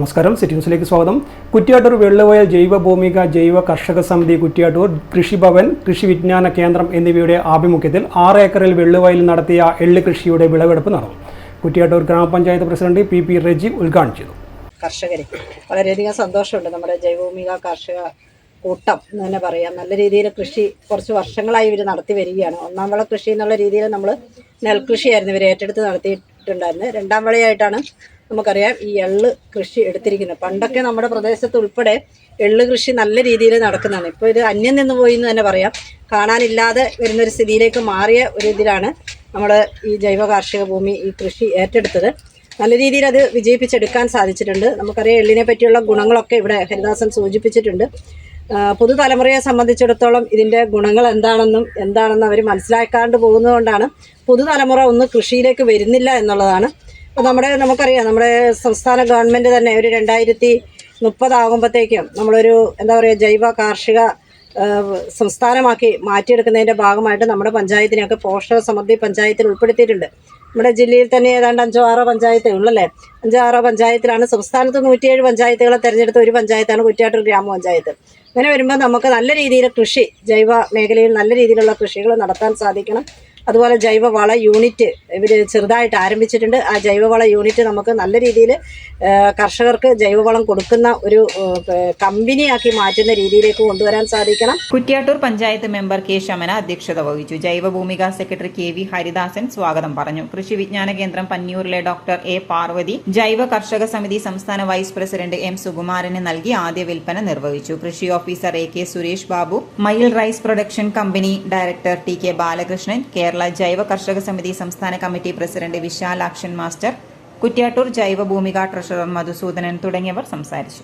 നമസ്കാരം. സിറ്റി ന്യൂസിലേക്ക് സ്വാഗതം. കുറ്റ്യാട്ടൂർ വെള്ളുവയൽ ജൈവ ഭൂമിക ജൈവ കർഷക സമിതി കുറ്റ്യാട്ടൂർ കൃഷിഭവൻ കൃഷി വിജ്ഞാന കേന്ദ്രം എന്നിവയുടെ ആഭിമുഖ്യത്തിൽ ആറ് ഏക്കറിൽ വെള്ളുവയൽ നടത്തിയ എള്ള് കൃഷിയുടെ വിളവെടുപ്പ് നടന്നു. കുറ്റ്യാട്ടൂർ ഗ്രാമപഞ്ചായത്ത് പ്രസിഡന്റ് പി പി റെജി ഉദ്ഘാടനം ചെയ്തു. കർഷകരെ വളരെയധികം സന്തോഷമുണ്ട്. നമ്മുടെ ജൈവഭൂമിക കാർഷിക കൂട്ടം എന്ന് തന്നെ പറയാം. നല്ല രീതിയിൽ കൃഷി കുറച്ച് വർഷങ്ങളായി ഇവർ നടത്തി വരികയാണ്. ഒന്നാം വിള കൃഷി എന്നുള്ള രീതിയിൽ നമ്മൾ നെൽകൃഷിയായിരുന്നു ഇവർ ഏറ്റെടുത്ത് നടത്തിയിട്ടുണ്ടായിരുന്നത്. രണ്ടാം വിളയായിട്ടാണ് നമുക്കറിയാം ഈ എള്ള് കൃഷി എടുത്തിരിക്കുന്നത്. പണ്ടൊക്കെ നമ്മുടെ പ്രദേശത്ത് ഉൾപ്പെടെ എള്ള് കൃഷി നല്ല രീതിയിൽ നടക്കുന്നതാണ്. ഇപ്പോൾ ഇത് അന്യം നിന്ന് പോയി എന്ന് തന്നെ പറയാം. കാണാനില്ലാതെ വരുന്നൊരു സ്ഥിതിയിലേക്ക് മാറിയ ഒരു ഇതിലാണ് നമ്മൾ ഈ ജൈവ കാർഷിക ഭൂമി ഈ കൃഷി ഏറ്റെടുത്തത്. നല്ല രീതിയിൽ അത് വിജയിപ്പിച്ചെടുക്കാൻ സാധിച്ചിട്ടുണ്ട്. നമുക്കറിയാം എള്ളിനെ പറ്റിയുള്ള ഗുണങ്ങളൊക്കെ ഇവിടെ ഹരിദാസൻ സൂചിപ്പിച്ചിട്ടുണ്ട്. പുതുതലമുറയെ സംബന്ധിച്ചിടത്തോളം ഇതിന്റെ ഗുണങ്ങൾ എന്താണെന്നും എന്താണെന്ന് അവർ മനസ്സിലാക്കാണ്ട് പോകുന്നതുകൊണ്ടാണ് പുതുതലമുറ ഒന്ന് കൃഷിയിലേക്ക് വരുന്നില്ല എന്നുള്ളതാണ് അപ്പോൾ നമ്മുടെ നമുക്കറിയാം നമ്മുടെ സംസ്ഥാന ഗവൺമെന്റ് തന്നെ ഒരു രണ്ടായിരത്തി മുപ്പതാകുമ്പോഴത്തേക്കും നമ്മളൊരു എന്താ പറയുക ജൈവ കാർഷിക സംസ്ഥാനമാക്കി മാറ്റിയെടുക്കുന്നതിന്റെ ഭാഗമായിട്ട് നമ്മുടെ പഞ്ചായത്തിനെയൊക്കെ പോഷക സമൃദ്ധി പഞ്ചായത്തിൽ ഉൾപ്പെടുത്തിയിട്ടുണ്ട്. നമ്മുടെ ജില്ലയിൽ തന്നെ ഏതാണ്ട് അഞ്ചോ ആറോ പഞ്ചായത്തേ ഉള്ളല്ലേ അഞ്ചോ ആറോ പഞ്ചായത്തിലാണ് സംസ്ഥാനത്ത് നൂറ്റിയേഴ് പഞ്ചായത്തുകളെ തിരഞ്ഞെടുത്ത ഒരു പഞ്ചായത്താണ് കുറ്റ്യാട്ടൂർ ഗ്രാമപഞ്ചായത്ത്. അങ്ങനെ വരുമ്പോൾ നമുക്ക് നല്ല രീതിയിൽ കൃഷി ജൈവ മേഖലയിൽ നല്ല രീതിയിലുള്ള കൃഷികൾ നടത്താൻ സാധിക്കണം. അതുപോലെ ജൈവവള യൂണിറ്റ് ഇവർ ചെറുതായിട്ട് ആരംഭിച്ചിട്ടുണ്ട്. ആ ജൈവവള യൂണിറ്റ് നമുക്ക് നല്ല രീതിയിൽ കർഷകർക്ക് ജൈവവളം കൊടുക്കുന്ന ഒരു കമ്പനിയാക്കി മാറ്റുന്ന രീതിയിലേക്ക് കൊണ്ടുവരാൻ സാധിക്കണം. കുറ്റ്യാട്ടൂർ പഞ്ചായത്ത് മെമ്പർ കെ ശമന അധ്യക്ഷത വഹിച്ചു. Jaivabhoomika secretary K V Haridasan സ്വാഗതം പറഞ്ഞു. കൃഷി വിജ്ഞാന കേന്ദ്രം പന്നിയൂരിലെ ഡോക്ടർ എ പാർവതി ജൈവ കർഷക സമിതി സംസ്ഥാന വൈസ് പ്രസിഡന്റ് എം സുകുമാരന് നൽകി ആദ്യ വിൽപ്പന നിർവഹിച്ചു. കൃഷി officer A K Suresh Babu Mayil rice production company director T K Balakrishnan Kerala ജൈവ കർഷക സമിതി സംസ്ഥാന committee president Vishalakshan master Kuttiattoor ജൈവ ഭൂമിക ട്രഷറർ മധുസൂദനൻ തുടങ്ങിയവർ സംസാരിച്ചു.